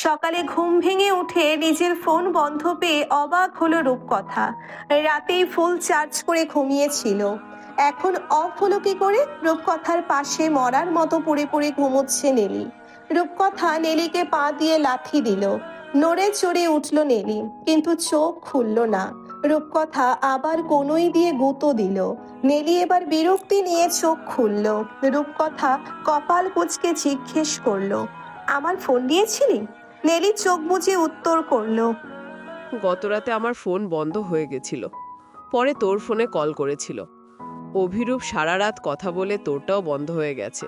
সকালে ঘুম ভেঙে উঠে নিজের ফোন বন্ধ পেয়ে অবাক হলো রূপকথা। রাতেই ফুল চার্জ করে ঘুমিয়েছিল। এখন অফ হলো কি করে? রূপকথার পাশে মরার মতো পড়ে পড়ে ঘুমোচ্ছে নেলি। রূপকথা নেলিকে পা দিয়ে লাথি দিল। নড়ে চড়ে উঠল নেলি, কিন্তু চোখ খুলল না। রূপকথা আবার কোনোই দিয়ে গুঁতো দিল। নেলি এবার বিরক্তি নিয়ে চোখ খুলল। রূপকথা কপাল কুচকে জিজ্ঞেস করল, আমার ফোন দিয়েছিলি? নেলি চোখ বুজে উত্তর করল গতরাতে আমার ফোন বন্ধ হয়ে গেছিল। পরে তোর ফোনে কল করেছিল। অভিরূপ সারা রাত কথা বলে তোরটাও বন্ধ হয়ে গেছে।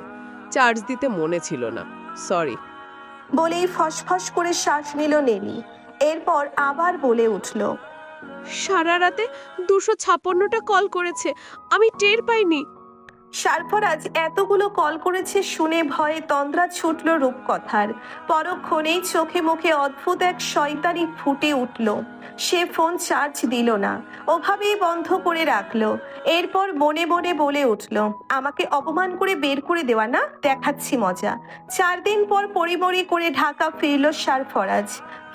চার্জ দিতে মনে ছিল না। সরি। বলেই ফসফস করে শ্বাস নিল নেলি। এরপর আবার বলে উঠল সারা রাতে দুশো ছাপ্পান্নটা কল করেছে। আমি টের পাইনি। সারফরাজ এতগুলো কল করেছে শুনে ভয়ে তন্দ্রা ছুটল রূপকথার। পরক্ষণেই চোখে মুখে অদ্ভুত এক শয়তানি ফুটে উঠল। সে ফোন চার্জ দিল না। ওভাবেই বন্ধ করে রাখল। এরপর বনে বনে বলে উঠল, আমাকে অপমান করে বের করে দেওয়া না? দেখাচ্ছি মজা। চার দিন পর পরিমরি করে ঢাকা ফিরল সারফরাজ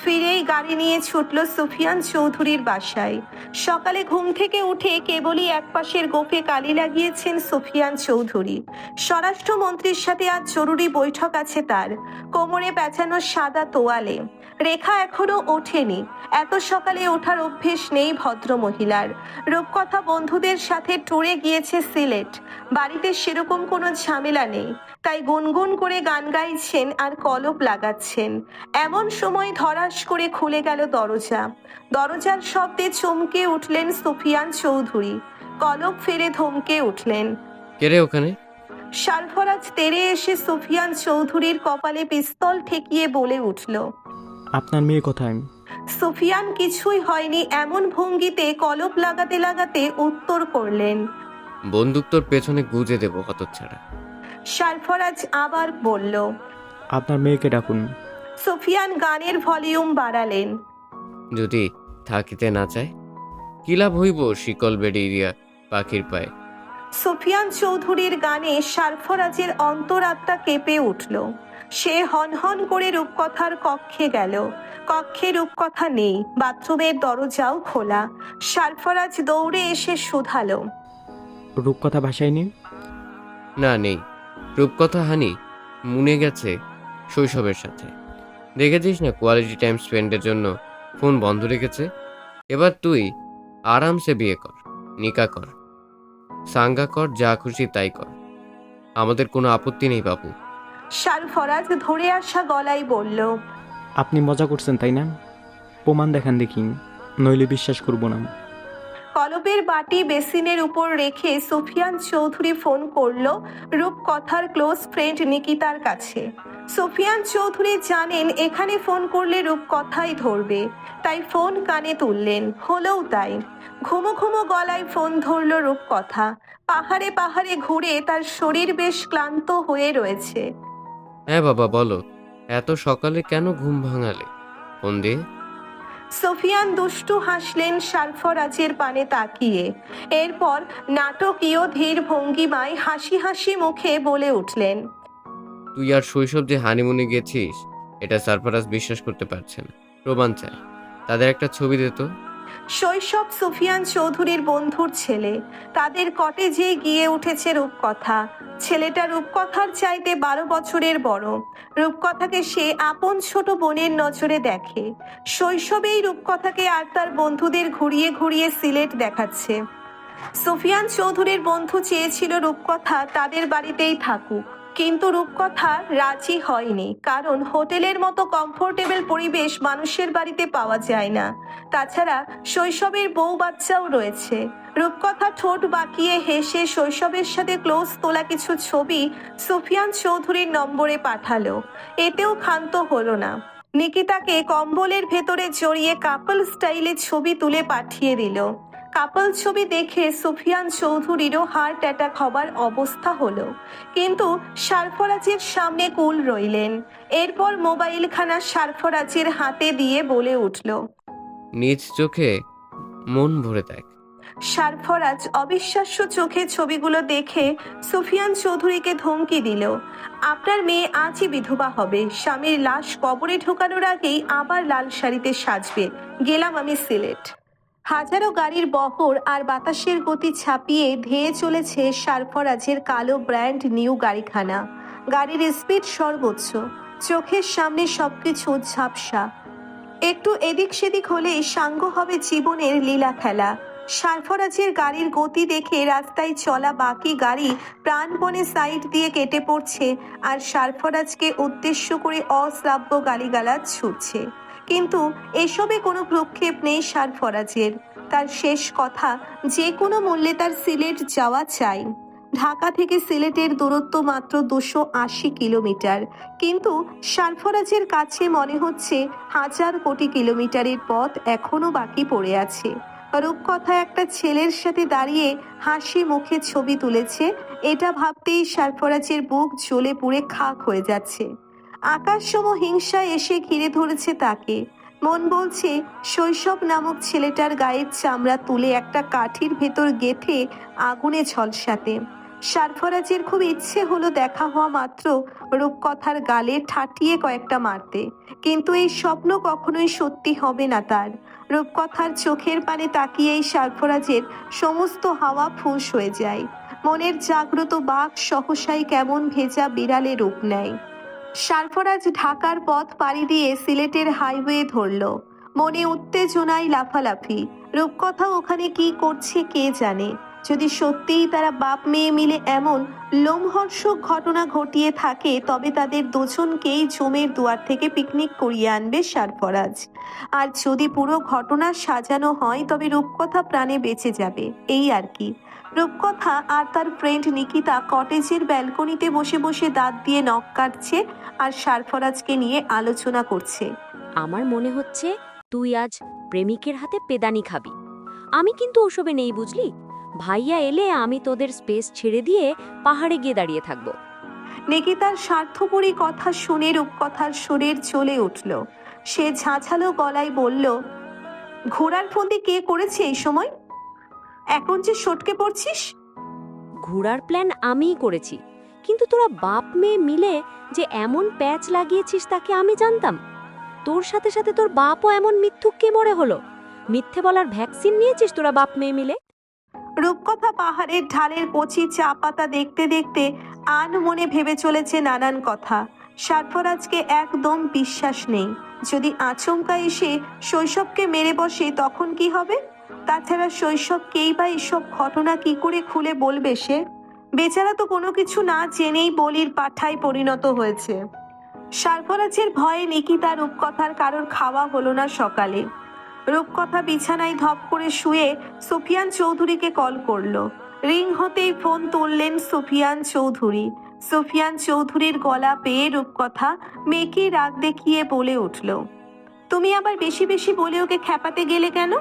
ফিরেই গাড়ি নিয়ে ছুটল সুফিয়ান চৌধুরীর বাসায়। সকালে ঘুম থেকে উঠে কেবলই একপাশের গোফে কালি লাগিয়েছেন সুফিয়ান চৌধুরী। স্বরাষ্ট্রমন্ত্রীর সাথে আজ জরুরি বৈঠক আছে তার। কোমরে পেঁচানো সাদা তোয়ালে। রেখা এখনও ওঠেনি। এত সকালে ওঠার অভ্যেস নেই ভদ্র মহিলার রূপকথা বন্ধুদের সাথে ট্যুরে গিয়েছে সিলেট। বাড়িতে সেরকম কোনো ঝামেলা নেই। তাই গুনগুন করে গান গাইছেন আর কলপ লাগাচ্ছেন। এমন সময় ধরাস করে খুলে গেল দরজা। দরজার শব্দে চমকে উঠলেন সুফিয়ান চৌধুরী। কলপ ফেরে ধমকে উঠলেন। কে রে ওখানে? সারফরাজ তেরে এসে সুফিয়ান চৌধুরীর কপালে পিস্তল ঠেকিয়ে বলে উঠল আপনার মেয়ে কোথায়? সুফিয়ান কিছুই হয়নি এমন ভঙ্গিতে কলপ লাগাতে লাগাতে উত্তর করলেন। বন্দুক তোর পেছনে গুজে দেবো হতচ্ছাড়া। সারফরাজ আবার বলল আপনার মেয়েকে ডাকুন। সুফিয়ান গানের ভলিউম বাড়ালেন। যদি থাকিতে না চায় কি লাভ হইব শিকল বেড়িয়া পাখির পায়ে? সুফিয়ান চৌধুরীর গানে সারফরাজের অন্তরাত্মা কেঁপে উঠল। সে হনহন করে রূপকথার কক্ষে গেল। কক্ষে রূপকথা নেই বাথরুমের দরজাও খোলা। সারফরাজ দৌড়ে এসে শুধালো। রূপকথা ভাষায় নিন। না নেই। রূপকথা হানি মুনে গেছে শৈশবের সাথে। দেখেছিস না কোয়ালিটি টাইম স্পেন্ডের জন্য ফোন বন্ধ রেখেছে? এবার তুই আরামসে বিয়ে কর নিকা কর সাঙ্গা কর যা খুশি তাই কর। আমাদের কোনো আপত্তি নেই বাবু। সারফরাজ ধরে আসা গলায় বলল আপনি মজা করছেন তাই না? প্রমাণ দেখান দেখি নইলে বিশ্বাস করব না। কলবের বাটি বেসিনের উপর রেখে সুফিয়ান চৌধুরী ফোন করল রূপকথার ক্লোজ ফ্রেন্ড নিকিতার কাছে। সুফিয়ান চৌধুরী জানেন এখানে ফোন করলে রূপকথাই ধরবে তাই ফোন কানে তুললেন। হলেও তাই। ঘুমো ঘুমো গলায় ফোন ধরল রূপকথা। পাহাড়ে পাহাড়ে ঘুরে তার শরীর বেশ ক্লান্ত হয়ে রয়েছে। হ্যাঁ বাবা বলো। এত সকালে কেন ঘুম ভাঙালে? ফোন দিয়ে? সোফিয়ান দুষ্টু হাসলেন সারফরাজের পানে তাকিয়ে। এরপর নাটকীয় ধীর ভঙ্গিমায় হাসি হাসি মুখে বলে উঠলেন তুই আর শৈশব যে হানিমুনে গেছিস এটা সারফারাজ বিশ্বাস করতে পারছে না। প্রমাণ চায় তাদের একটা ছবি দে তো। শৈশব সুফিয়ান চৌধুরীর বন্ধুর ছেলে। তাদের কটেজে গিয়ে উঠেছে রূপকথা। ছেলেটা রূপকথার চাইতে বারো বছরের বড়। রূপকথাকে সে আপন ছোট বোনের নজরে দেখে। শৈশবেই রূপকথাকে আর তার বন্ধুদের ঘুরিয়ে ঘুরিয়ে সিলেট দেখাচ্ছে। সুফিয়ান চৌধুরীর বন্ধু চেয়েছিল রূপকথা তাদের বাড়িতেই থাকুক। কিন্তু রূপকথা রাজি হয়নি, কারণ হোটেলের মতো কমফোর্টেবল পরিবেশ মানুষের বাড়িতে পাওয়া যায় না। তাছাড়া শৈশবের বউ বাচ্চাও রয়েছে। রূপকথা ঠোঁট বাঁকিয়ে হেসে শৈশবের সাথে ক্লোজ তোলা কিছু ছবি সুফিয়ান চৌধুরীর নম্বরে পাঠালো। এতেও ক্ষান্ত হলো না। নিকিতাকে কম্বলের ভেতরে জড়িয়ে কাপল স্টাইলে ছবি তুলে পাঠিয়ে দিল। কাপল ছবি দেখে সুফিয়ান চৌধুরীরও হার্ট অ্যাটাক হবার অবস্থা হলো। কিন্তু সারফরাজের সামনে কুল রইলেন। এরপর মোবাইলখানা সারফরাজের হাতে দিয়ে বলে উঠল নিজ চোখে মন ভরে দেখ। সারফরাজ অবিশ্বাস্য চোখে ছবিগুলো দেখে সুফিয়ান চৌধুরীকে ধমকি দিল আপনার মেয়ে আজই বিধবা হবে স্বামীর লাশ কবরে ঢোকানোর আগেই আবার লাল শাড়িতে সাজবে। গেলাম আমি সিলেট। হাজারো গাড়ির বহর আর বাতাসের গতি ছাপিয়ে ধেয়ে চলেছে সারফরাজের কালো ব্র্যান্ড নিউ গাড়িখানা। গাড়ির স্পিড সর্বোচ্চ, চোখের সামনে সবকিছু ঝাপসা। একটু এদিক সেদিক হলেই সাঙ্গ হবে জীবনের লীলা খেলা। সারফরাজের গাড়ির গতি দেখে রাস্তায় চলা বাকি গাড়ি প্রাণপণে সাইড দিয়ে কেটে পড়ছে আর সারফরাজকে উদ্দেশ্য করে অশ্রাব্য গালিগালাজ ছুটছে। কিন্তু এসবে কোনো প্রক্ষেপ নেই সারফরাজের তার শেষ কথা, যে কোনো মূল্যে তার সিলেট যাওয়া চাই। ঢাকা থেকে সিলেটের দূরত্ব মাত্র দুশো আশি কিলোমিটার। কিন্তু সারফরাজের কাছে মনে হচ্ছে হাজার কোটি কিলোমিটারের পথ এখনও বাকি পড়ে আছে। রূপকথা একটা ছেলের সাথে দাঁড়িয়ে হাসি মুখে ছবি তুলেছে, এটা ভাবতেই সারফরাজের বুক জ্বলে পুড়ে খাক হয়ে যাচ্ছে। আকাশসম হিংসা এসে ঘিরে ধরেছে তাকে। মন বলছে, শৈশব নামক ছেলেটার গায়ের চামড়া তুলে একটা কাঠির ভেতর গেথে আগুনে ঝলসাতে। সারফরাজের খুব ইচ্ছে হলো দেখা হওয়া মাত্র রূপকথার গালে ঠাটিয়ে কয়েকটা মারতে। কিন্তু এই স্বপ্ন কখনোই সত্যি হবে না তার। রূপকথার চোখের পানে তাকিয়েই সারফরাজের সমস্ত হাওয়া ফুঁস হয়ে যায়। মনের জাগ্রত বাঘ সহসাই কেমন ভেজা বিড়ালে রূপ নেয়। সারফরাজ ঢাকার পথ পাড়ি দিয়ে সিলেটের হাইওয়ে ধরল। মনে উত্তেজনায় লাফালাফি। রূপকথা ওখানে কি করছে কে জানে? যদি সত্যিই তারা বাপ মেয়ে মিলে এমন লোমহর্ষক ঘটনা ঘটিয়ে থাকে, তবে তাদের দুজনকেই জমের দুয়ার থেকে পিকনিক করিয়ে আনবে সারফরাজ আর যদি পুরো ঘটনা সাজানো হয়, তবে রূপকথা প্রাণে বেঁচে যাবে। এই আর কি। রূপকথা আর তার ফ্রেন্ড নিকিতা কটেজের ব্যালকনিতে বসে বসে দাঁত দিয়ে নখ কাটছে আর সারফরাজকে নিয়ে আলোচনা করছে। আমার মনে হচ্ছে তুই আজ প্রেমিকের হাতে পেদানি খাবি। আমি কিন্তু ওসবে নেই বুঝলি? ভাইয়া এলে আমি তোদের স্পেস ছেড়ে দিয়ে পাহাড়ে গিয়ে দাঁড়িয়ে থাকব। নিকিতার স্বার্থপরী কথা শুনে রূপকথার সুরের চলে উঠল। সে ঝাঁঝালো গলায় বলল ঘোড়ার ফন্দি কে করেছে এই সময়? এখন যে সটকে পড়ছিস? ঘোরার প্ল্যান আমিই করেছি। কিন্তু তোরা বাপ মেয়ে মিলে যে এমন প্যাচ লাগিয়েছিস তাকে আমি জানতাম। তোর সাথে সাথে তোর বাপও এমন মিথ্যুক কে মরে হলো। মিথ্যে বলার ভ্যাকসিন নিয়েছিস তোরা বাপ মেয়ে মিলে? রূপকথা পাহাড়ের ঢালের কচি চা পাতা দেখতে দেখতে আন মনে ভেবে চলেছে নানান কথা। সারফরাজকে একদম বিশ্বাস নেই। যদি আচমকা এসে শৈশবকে মেরে বসে তখন কি হবে? তাছাড়া শৈশবকেই বা এসব ঘটনা কি করে খুলে বলবে সে? বেচারা তো কোনো কিছু না জেনেই বলির পাঠায় পরিণত হয়েছে। সারফরাজের ভয়ে নিকিতা রূপকথার কারোর খাওয়া হলো না সকালে। রূপকথা বিছানায় ধপ করে শুয়ে সুফিয়ান চৌধুরীকে কল করল। রিং হতেই ফোন তুললেন সুফিয়ান চৌধুরী। সুফিয়ান চৌধুরীর গলা পেয়ে রূপকথা মেয়েকে রাগ দেখিয়ে বলে উঠল। তুমি আবার বেশি বেশি বলে ওকে খ্যাপাতে গেলে কেন?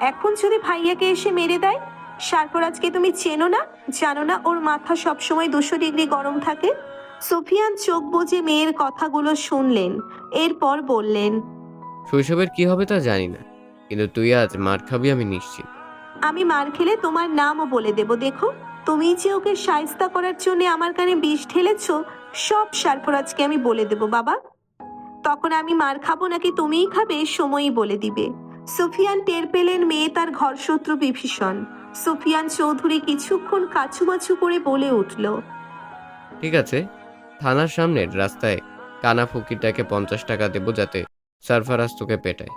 এখন যদি ভাইয়াকে এসে মেরে দেয়? সারফরাজকে তুমি চেনো না? জানো না ওর মাথা সবসময় দুশো ডিগ্রি গরম থাকে? সুফিয়ান চোখ বুজে মেয়ের কথাগুলো শুনলেন এরপর বললেন শৈশবের কি হবে তা জানি না কিন্তু তুই আজ মার খাবি আমি নিশ্চিত। আমি মার খেলে তোমার নামও বলে দেব দেখো। তুমি যে ওকে সায়স্তা করার জন্য আমার কানে বিষ ঢেলেছ সব সারফরাজকে আমি বলে দেব বাবা। তখন আমি মার খাব নাকি তুমিই খাবে সময়ই বলে দিবে। সুফিয়ান টের পেলেন মেয়ে তার ঘরশত্রু বিভীষণ। সুফিয়ান চৌধুরী কিছুক্ষণ কাছুমাছু করে বলে উঠল ঠিক আছে থানার সামনের রাস্তায় কানা ফকিরটাকে পঞ্চাশ টাকা দেবো যাতে সারফারাজ তোকে পেটায়।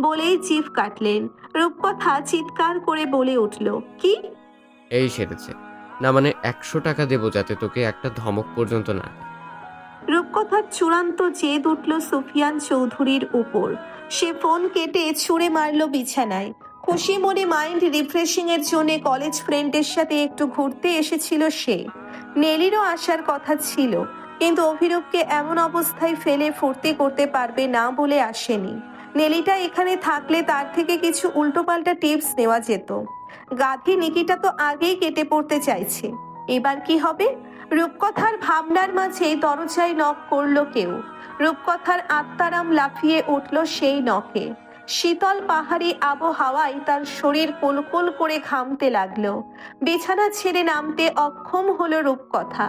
বলেই চিফ কাটলেন। রূপকথা চিৎকার করে বলে উঠল কি? এই সেরেছে। না মানে একশো টাকা দেবো যাতে তোকে একটা ধমক পর্যন্ত না দেয়। রূপকথার চূড়ান্ত জেদ উঠল সুফিয়ান চৌধুরীর উপর। সে ফোন কেটে ছুঁড়ে মারল বিছানায়। খুশি মনে মাইন্ড রিফ্রেশিং এর জন্য কলেজ ফ্রেন্ডের সাথে একটু ঘুরতে এসেছিল সে। নেলিরও আসার কথা ছিল, কিন্তু অভিরূপকে এমন অবস্থায় ফেলে ফুর্তি করতে পারবে না বলে আসেনি। নেলিটা এখানে থাকলে তার থেকে কিছু উল্টোপাল্টা টিপস নেওয়া যেত। গাধি নিকিটা তো আগেই কেটে পড়তে চাইছে। এবার কি হবে? রূপকথার ভাবনার মাঝে দরজায় নক করল কেউ। রূপকথার আত্মারাম লাফিয়ে উঠল সেই নখে। শীতল পাহাড়ি আবহাওয়ায় তার শরীর কুলকুল করে ঘামতে লাগল। বিছানা ছেড়ে নামতে অক্ষম হলো রূপকথা।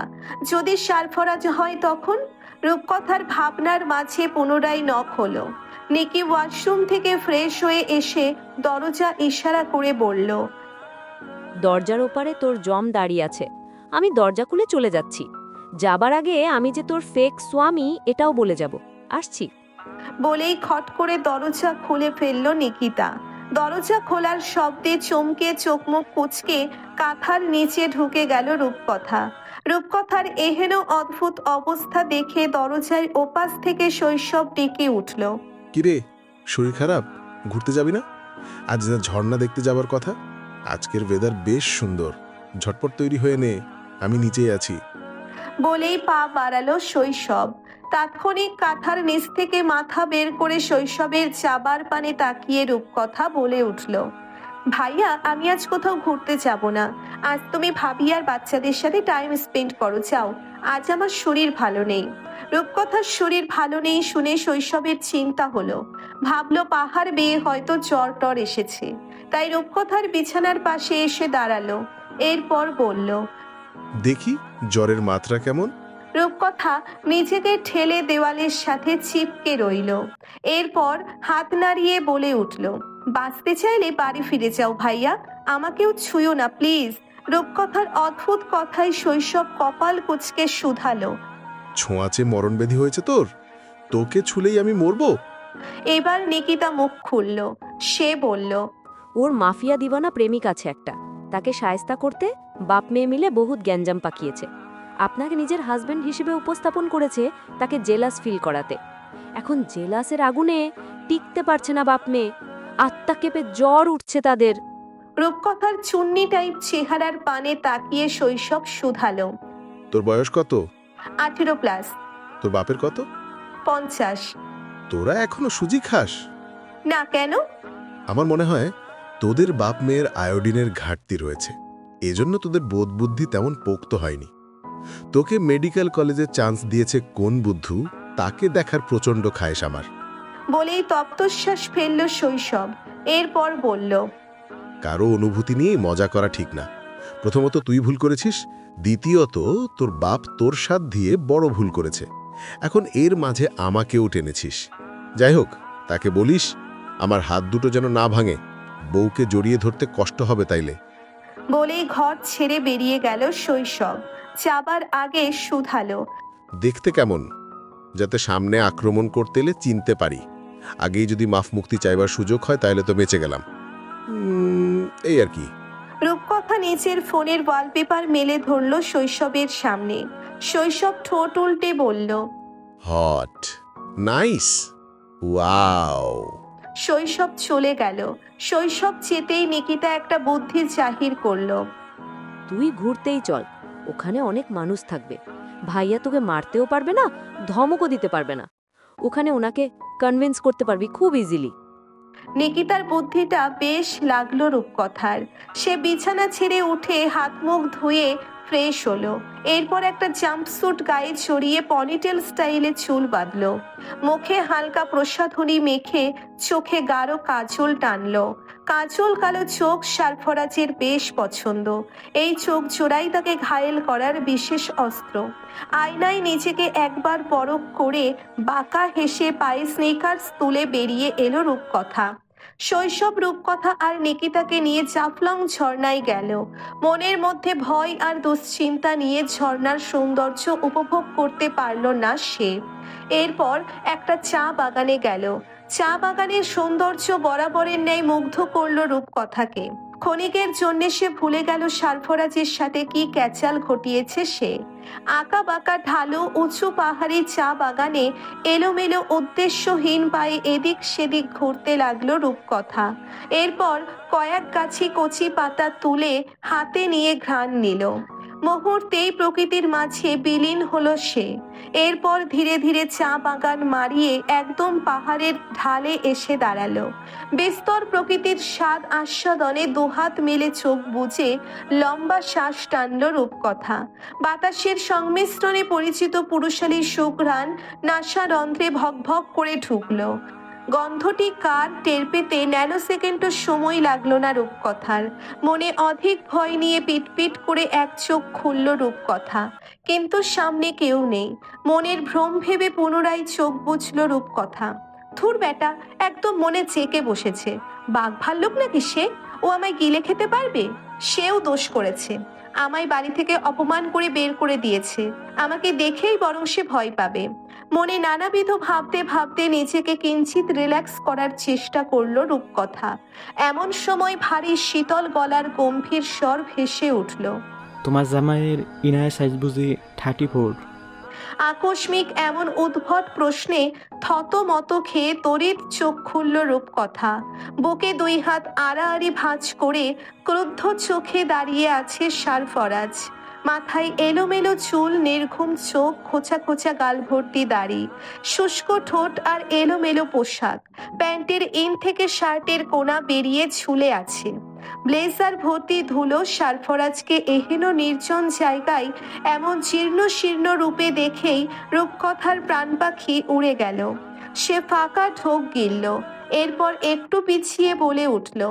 যদি সারফরাজ হয় তখন? রূপকথার ভাবনার মাঝে পুনরায় নখ হলো। নিকি ওয়াশরুম থেকে ফ্রেশ হয়ে এসে দরজা ইশারা করে বলল, দরজার ওপারে তোর জম দাঁড়িয়ে আছে। আমি দরজা খুলে চলে যাচ্ছি। যাবার আগে আমি যে তোর ফেক স্বামী এটাও বলে যাব। আসছি। বলেই খট করে দরজা খুলে ফেলল নিকিতা। দরজা খোলার শব্দে চমকে চোখ মুখ কুচকে কাঁথার নিচে ঢুকে গেল রূপকথা। রূপকথার এহেন অদ্ভুত অবস্থা দেখে দরজায় ওপাশ থেকে শৈশব ডেকে উঠল। কিরে শরীর খারাপ? ঘুরতে যাবি না? আজ ঝর্ণা দেখতে যাবার কথা? আজকের ওয়েদার বেশ সুন্দর। ঝটপট তৈরি হয়ে নে। আমি নিচেই আছি। বলেই পা বাড়ালো শৈশব। তাৎক্ষণিক কাঁথার নিচ থেকে মাথা বের করে শৈশবের চাবার পানে তাকিয়ে রূপকথা বলে উঠল, ভাইয়া, আমি আজ কোথাও ঘুরতে যাব না। আজ তুমি ভাবি আর বাচ্চাদের সাথে টাইম স্পেন্ড করো চাও আজ আমার শরীর ভালো নেই। রূপকথার শরীর ভালো নেই শুনে শৈশবের চিন্তা হলো। ভাবলো পাহাড় বেয়ে হয়তো জ্বর টর এসেছে। তাই রূপকথার বিছানার পাশে এসে দাঁড়াল। এরপর বলল দেখি জ্বরের মাত্রা কেমন? রূপকথা নিজেকে ঠেলে দেওয়ালের সাথে চিপকে রইল। এরপর হাত নাড়িয়ে বলে উঠল বাঁচতে চাইলে বাড়ি ফিরে যাও ভাইয়া আমাকেও ছুঁয়ো না প্লিজ। রূপকথার অদ্ভুত কথায় শৈশব কপাল কুচকে শুধালো। ছোঁয়াচে মরণব্যাধি হয়েছে তোর? তোকে ছুলেই আমি মরবো? এবার নিকিতা মুখ খুলল। সে বলল ওর মাফিয়া দিবানা প্রেমিক আছে একটা। তাকে সায়স্তা করতে বাপ মেয়ে মিলে বহুত গ্যাঞ্জাম পাকিয়েছে। আপনাকে নিজের হাজবেন্ড হিসেবে উপস্থাপন করেছে তাকে জেলাস ফিল করাতে। এখন জেলাসের আগুনে টিকতে পারছে না বাপ মেয়ে। আত্মা কেঁপে জ্বর উঠছে তাদের। রূপকথার চুন্নি টাইপ চেহারার পানে তাকিয়ে শৈশব শুধালো। তোর বয়স কত? আঠেরো প্লাস তোর বাপের কত? পঞ্চাশ। তোরা এখনও সুজি খাস? না কেন? আমার মনে হয় তোদের বাপ মেয়ের আয়োডিনের ঘাটতি রয়েছে। এজন্য তোদের বোধ বুদ্ধি তেমন পোক্ত হয়নি। তোকে মেডিকেল কলেজে চান্স দিয়েছে কোন বুদ্ধু তাকে দেখার প্রচণ্ড খায়েশ আমার। বলেই তপ্তশ্বাস ফেলল শৈশব। এরপর বলল কারও অনুভূতি নিয়ে মজা করা ঠিক না। প্রথমত তুই ভুল করেছিস দ্বিতীয়ত তোর বাপ তোর সাথ দিয়ে বড় ভুল করেছে। এখন এর মাঝে আমাকেও টেনেছিস। যাই হোক তাকে বলিস আমার হাত দুটো যেন না ভাঙে। বউকে জড়িয়ে ধরতে কষ্ট হবে তাইলে। বলেই ঘর ছেড়ে বেরিয়ে গেল শৈশব। যাবার আগে শুধালো। দেখতে কেমন? যাতে সামনে আক্রমণ করতে এলে চিনতে পারি। আগেই যদি মাফ মুক্তি চাইবার সুযোগ হয় তাহলে তো বেঁচে গেলাম। এই আর কি। রূপকথা নিচের ফোনের ওয়ালপেপার মেলে ধরল শৈশবের সামনে। শৈশব ঠোঁট উল্টে বলল হট। নাইস। ওয়াও। শৈশব চলে গেল। শৈশব চেতেই নিকিতা একটা বুদ্ধি জাহির করল। তুই ঘুরতেই চল ওখানে অনেক মানুষ থাকবে। ভাইয়া তোকে মারতেও পারবে না ধমকও দিতে পারবে না। ওখানে ওনাকে কনভিন্স করতে পারবি খুব ইজিলি নিকিতার বুদ্ধিটা বেশ লাগল রূপকথার। সে বিছানা ছেড়ে উঠে হাত মুখ ধুয়ে ফ্রেশ হলো। এরপর একটা জাম্পস্যুট গায়ে চড়িয়ে পনিটেল স্টাইলে চুল বাঁধলো। মুখে হালকা প্রসাধনী মেখে চোখে গাঢ় কাজল টানলো। কাজল কালো চোখ সারফরাজের বেশ পছন্দ। এই চোখ জোড়াই তাকে ঘায়েল করার বিশেষ অস্ত্র। আয়নায় নিজেকে একবার পরখ করে বাঁকা হেসে পায়ে স্নিকার্স তুলে বেরিয়ে এলো রূপকথা। শৈশব রূপকথা আর নিকিতাকে নিয়ে জাফলং ঝর্ণায় গেল। মনের মধ্যে ভয় আর দুশ্চিন্তা নিয়ে ঝর্ণার সৌন্দর্য উপভোগ করতে পারল না সে। এরপর একটা চা বাগানে গেল। চা বাগানের সৌন্দর্য বরাবরের ন্যায় মুগ্ধ করল রূপকথাকে। ক্ষণিকের জন্যে সে ভুলে গেল সারফরাজের সাথে কি ক্যাচাল ঘটিয়েছে সে। আঁকা বাঁকা ঢালু উঁচু পাহাড়ি চা বাগানে এলোমেলো উদ্দেশ্যহীন পায়ে এদিক সেদিক ঘুরতে লাগল রূপকথা। এরপর কয়েক গাছি কচি পাতা তুলে হাতে নিয়ে ঘ্রাণ নিল। মুহূর্তেই প্রকৃতির মাঝে বিলীন হলো সে। এরপর ধীরে ধীরে চা বাগান মারিয়ে একদম পাহাড়ের ঢালে এসে দাঁড়াল। বিস্তর প্রকৃতির স্বাদ আস্বাদনে দুহাত মেলে চোখ বুঝে লম্বা শ্বাস টানল রূপকথা। বাতাসের সংমিশ্রণে পরিচিত পুরুষালী সুঘ্রাণ নাসারন্ধ্রে ভক ভক করে ঢুকলো। গন্ধটি কার টের পেতে ন্যানো সেকেন্ডও সময় লাগল না রূপকথার। মনে অধিক ভয় নিয়ে পিটপিট করে এক চোখ খুলল রূপকথা। কিন্তু সামনে কেউ নেই। মনের ভ্রম ভেবে পুনরায় চোখ বুঝল রূপকথা। ধুর বেটা, একদম মনে চেকে বসেছে। বাঘ ভাল্লুক নাকি সে? ও আমায় গিলে খেতে পারবে? সেও দোষ করেছে। আমায় বাড়ি থেকে অপমান করে বের করে দিয়েছে। আমাকে দেখেই বরং সে ভয় পাবে। মনে নানাবিধ ভাবতে ভাবতে নিজেকে কিঞ্চিত রিল্যাক্স করার চেষ্টা করল রূপকথা। এমন সময় ভারী শীতল গলার গম্ভীর স্বর ভেসে উঠল। তোমার জামাইয়ের ইনায়া সাইজ বুঝি থার্টি ফোর আকস্মিক এমন উদ্ভট প্রশ্নে থতমত খেয়ে তড়িৎ চোখ খুলল রূপকথা। বুকে দুই হাত আড়াআড়ি ভাঁজ করে ক্রুদ্ধ চোখে দাঁড়িয়ে আছে সারফরাজ। মাথায় এলোমেলো চুল, নির্ঘুম চোখ, খোঁচা খোঁচা গাল ভর্তি দাড়ি, শুষ্ক ঠোঁট আর এলোমেলো পোশাক। প্যান্টের ইন থেকে শার্টের কোনা বেরিয়ে ঝুলে আছে। ব্লেজার ভর্তি ধুলো সারফরাজকে এহেন নির্জন জায়গায়, এমন জীর্ণ শীর্ণ রূপে দেখেই রূপকথার প্রাণ পাখি উড়ে গেল। সে ফাঁকা ঢোক গিলল, এরপর একটু পিছিয়ে বলে উঠল